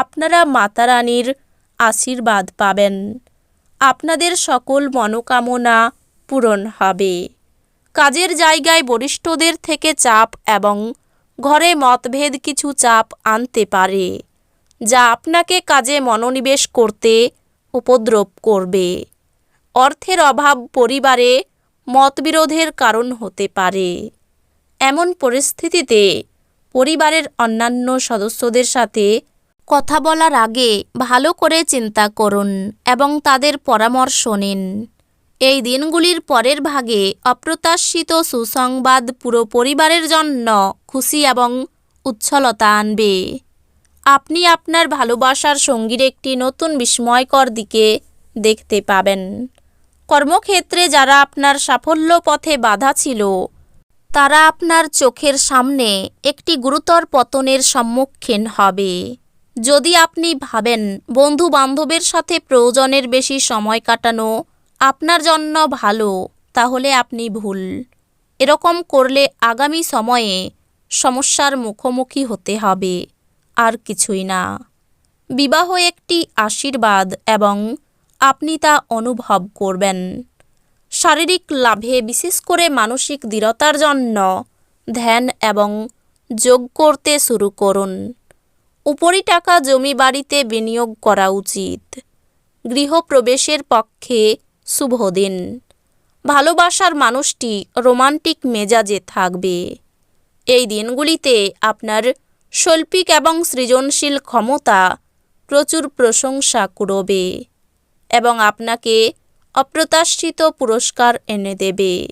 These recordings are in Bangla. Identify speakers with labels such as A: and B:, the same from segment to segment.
A: আপনারা মাতা রানীর আশীর্বাদ পাবেন। আপনাদের সকল মনোকামনা পূরণ হবে। কাজের জায়গায় বরিষ্ঠদের থেকে চাপ এবং ঘরে মতভেদ কিছু চাপ আনতে পারে, যা আপনাকে কাজে মনোনিবেশ করতে উপদ্রব করবে। অর্থের অভাব পরিবারে মতবিরোধের কারণ হতে পারে। এমন পরিস্থিতিতে পরিবারের অন্যান্য সদস্যদের সাথে কথা বলার আগে ভালো করে চিন্তা করুন এবং তাদের পরামর্শ নিন। এই দিনগুলির পরের ভাগে অপ্রত্যাশিত সুসংবাদ পুরো পরিবারের জন্য খুশি এবং উচ্ছলতা আনবে। আপনি আপনার ভালোবাসার সঙ্গীর একটি নতুন বিস্ময়কর দিকে দেখতে পাবেন। কর্মক্ষেত্রে যারা আপনার সাফল্য পথে বাধা ছিল, তারা আপনার চোখের সামনে একটি গুরুতর পতনের সম্মুখীন হবে। যদি আপনি ভাবেন বন্ধু বান্ধবের সাথে প্রয়োজনের বেশি সময় কাটানো আপনার জন্য ভালো, তাহলে আপনি ভুল। এরকম করলে আগামী সময়ে সমস্যার মুখোমুখি হতে হবে, আর কিছুই না। বিবাহ একটি আশীর্বাদ এবং আপনি তা অনুভব করবেন। শারীরিক লাভে বিশেষ করে মানসিক দৃঢ়তার জন্য ধ্যান এবং যোগ করতে শুরু করুন। উপরি টাকা জমি বাড়িতে বিনিয়োগ করা উচিত। গৃহপ্রবেশের পক্ষে শুভ দিন। ভালোবাসার মানুষটি রোমান্টিক মেজাজে থাকবে। এই দিনগুলিতে আপনার শৈল্পিক এবং সৃজনশীল ক্ষমতা প্রচুর প্রশংসা কুড়বে এবং আপনাকে অপ্রত্যাশিত পুরস্কার এনে দেবে।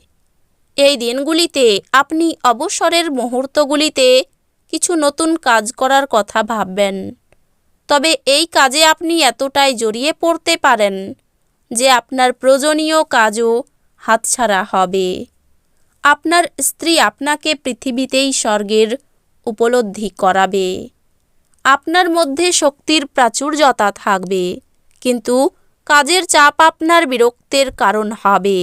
A: এই দিনগুলিতে আপনি অবসরের মুহূর্তগুলিতে কিছু নতুন কাজ করার কথা ভাববেন। তবে এই কাজে আপনি এতটাই জড়িয়ে পড়তে পারেন যে আপনার প্রয়োজনীয় কাজও হাতছাড়া হবে। আপনার স্ত্রী আপনাকে পৃথিবীতেই স্বর্গের উপলব্ধি করাবে। আপনার মধ্যে শক্তির প্রাচুর্যতা থাকবে, কিন্তু কাজের চাপ আপনার বিরক্তের কারণ হবে।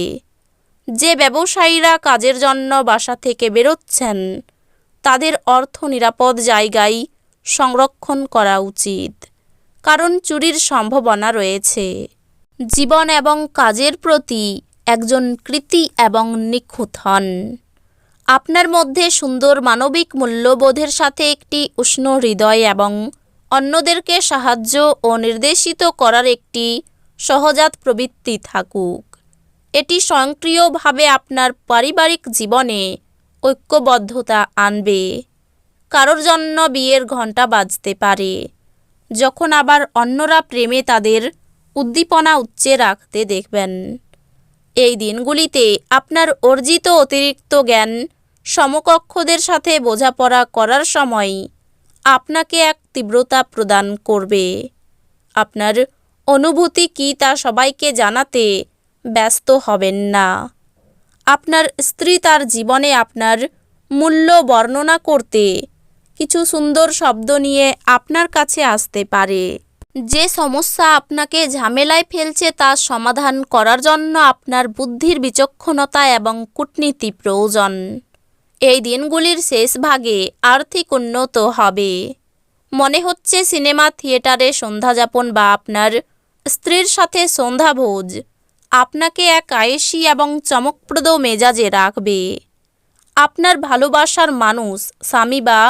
A: যে ব্যবসায়ীরা কাজের জন্য বাসা থেকে বেরোচ্ছেন তাদের অর্থ নিরাপদ জায়গায় সংরক্ষণ করা উচিত। কারণ চুরির সম্ভাবনা রয়েছে। জীবন এবং কাজের প্রতি একজন কৃতি এবং নিখুঁত হন। আপনার মধ্যে সুন্দর মানবিক মূল্যবোধের সাথে একটি উষ্ণ হৃদয় এবং অন্যদেরকে সাহায্য ও নির্দেশিত করার একটি সহজাত প্রবৃত্তি থাকুক। এটি স্বয়ংক্রিয়ভাবে আপনার পারিবারিক জীবনে ঐক্যবদ্ধতা আনবে। কারোর জন্য বিয়ের ঘণ্টা বাজতে পারে। যখন আবার অন্যরা প্রেমে তাদের উদ্দীপনা উচ্চে রাখতে দেখবেন। এই দিনগুলিতে আপনার অর্জিত অতিরিক্ত জ্ঞান সমকক্ষদের সাথে বোঝাপড়া করার সময় আপনাকে এক তীব্রতা প্রদান করবে। আপনার অনুভূতি কী তা সবাইকে জানাতে ব্যস্ত হবেন না। আপনার স্ত্রী তার জীবনে আপনার মূল্য বর্ণনা করতে কিছু সুন্দর শব্দ নিয়ে আপনার কাছে আসতে পারে। যে সমস্যা আপনাকে ঝামেলায় ফেলছে তা সমাধান করার জন্য আপনার বুদ্ধির বিচক্ষণতা এবং কূটনীতি প্রয়োজন। এই দিনগুলির শেষ ভাগে আর্থিক উন্নত হবে। মনে হচ্ছে সিনেমা থিয়েটারে সন্ধ্যাযাপন বা আপনার স্ত্রীর সাথে সন্ধ্যাভোজ। আপনাকে এক আয়েসি এবং চমকপ্রদ মেজাজে রাখবে। আপনার ভালোবাসার মানুষ স্বামী বা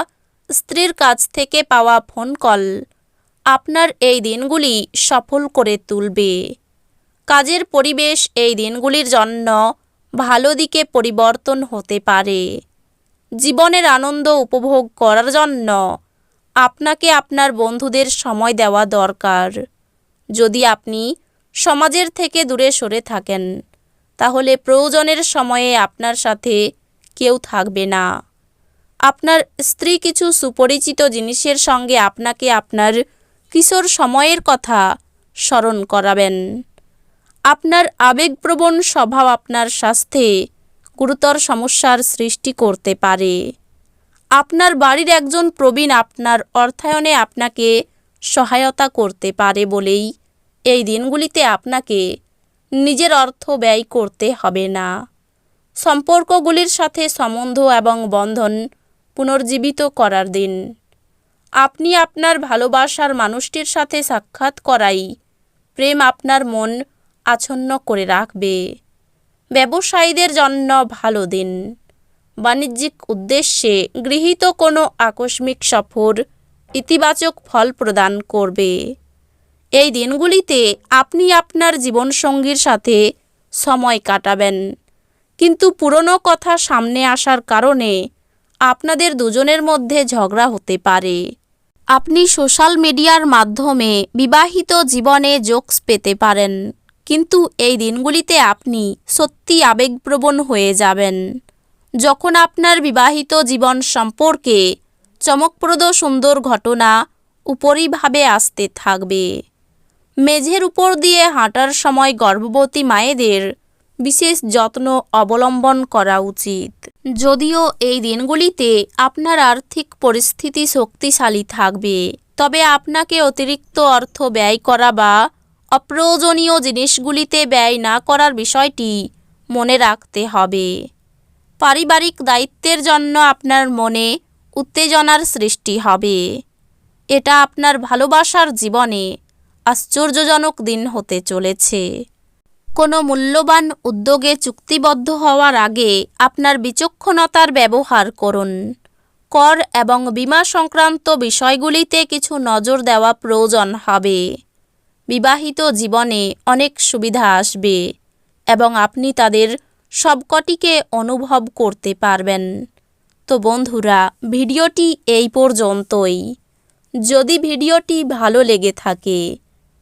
A: স্ত্রীর কাছ থেকে পাওয়া ফোন কল আপনার এই দিনগুলি সফল করে তুলবে। কাজের পরিবেশ এই দিনগুলির জন্য ভালো দিকে পরিবর্তন হতে পারে। জীবনের আনন্দ উপভোগ করার জন্য আপনাকে আপনার বন্ধুদের সময় দেওয়া দরকার। যদি আপনি সমাজের থেকে দূরে সরে থাকেন। তাহলে প্রয়োজনের সময়ে আপনার সাথে কেউ থাকবে না। আপনার স্ত্রী কিছু সুপরিচিত জিনিসের সঙ্গে আপনাকে আপনার কিশোর সময়ের কথা স্মরণ করাবেন। আপনার আবেগপ্রবণ স্বভাব আপনার স্বাস্থ্যে গুরুতর সমস্যার সৃষ্টি করতে পারে। আপনার বাড়ির একজন প্রবীণ আপনার অর্থায়নে আপনাকে সহায়তা করতে পারে বলেই এই দিনগুলিতে আপনাকে নিজের অর্থ ব্যয় করতে হবে না। সম্পর্কগুলির সাথে সম্বন্ধ এবং বন্ধন পুনর্জীবিত করার দিন। আপনি আপনার ভালোবাসার মানুষটির সাথে সাক্ষাৎ করাই প্রেম আপনার মন আচ্ছন্ন করে রাখবে। ব্যবসায়ীদের জন্য ভালো দিন। বাণিজ্যিক উদ্দেশ্যে গৃহীত কোনো আকস্মিক সফর ইতিবাচক ফল প্রদান করবে। এই দিনগুলিতে আপনি আপনার জীবনসঙ্গীর সাথে সময় কাটাবেন। কিন্তু পুরনো কথা সামনে আসার কারণে আপনাদের দুজনের মধ্যে ঝগড়া হতে পারে। আপনি সোশ্যাল মিডিয়ার মাধ্যমে বিবাহিত জীবনে জোকস পেতে পারেন, কিন্তু এই দিনগুলিতে আপনি সত্যি আবেগপ্রবণ হয়ে যাবেন। যখন আপনার বিবাহিত জীবন সম্পর্কে চমকপ্রদ সুন্দর ঘটনা উপরিভাবে আসতে থাকবে। মেঝের উপর দিয়ে হাঁটার সময় গর্ভবতী মায়েদের বিশেষ যত্ন অবলম্বন করা উচিত। যদিও এই দিনগুলিতে আপনার আর্থিক পরিস্থিতি শক্তিশালী থাকবে, তবে আপনাকে অতিরিক্ত অর্থ ব্যয় করা বা অপ্রয়োজনীয় জিনিসগুলিতে ব্যয় না করার বিষয়টি মনে রাখতে হবে। পারিবারিক দায়িত্বের জন্য আপনার মনে উত্তেজনার সৃষ্টি হবে। এটা আপনার ভালোবাসার জীবনে আশ্চর্যজনক দিন হতে চলেছে। কোনো মূল্যবান উদ্যোগে চুক্তিবদ্ধ হওয়ার আগে আপনার বিচক্ষণতার ব্যবহার করুন। কর এবং বীমা সংক্রান্ত বিষয়গুলিতে কিছু নজর দেওয়া প্রয়োজন হবে। বিবাহিত জীবনে অনেক সুবিধা আসবে এবং আপনি তাদের সবকটিকে অনুভব করতে পারবেন। তো বন্ধুরা, ভিডিওটি এই পর্যন্তই। যদি ভিডিওটি ভালো লেগে থাকে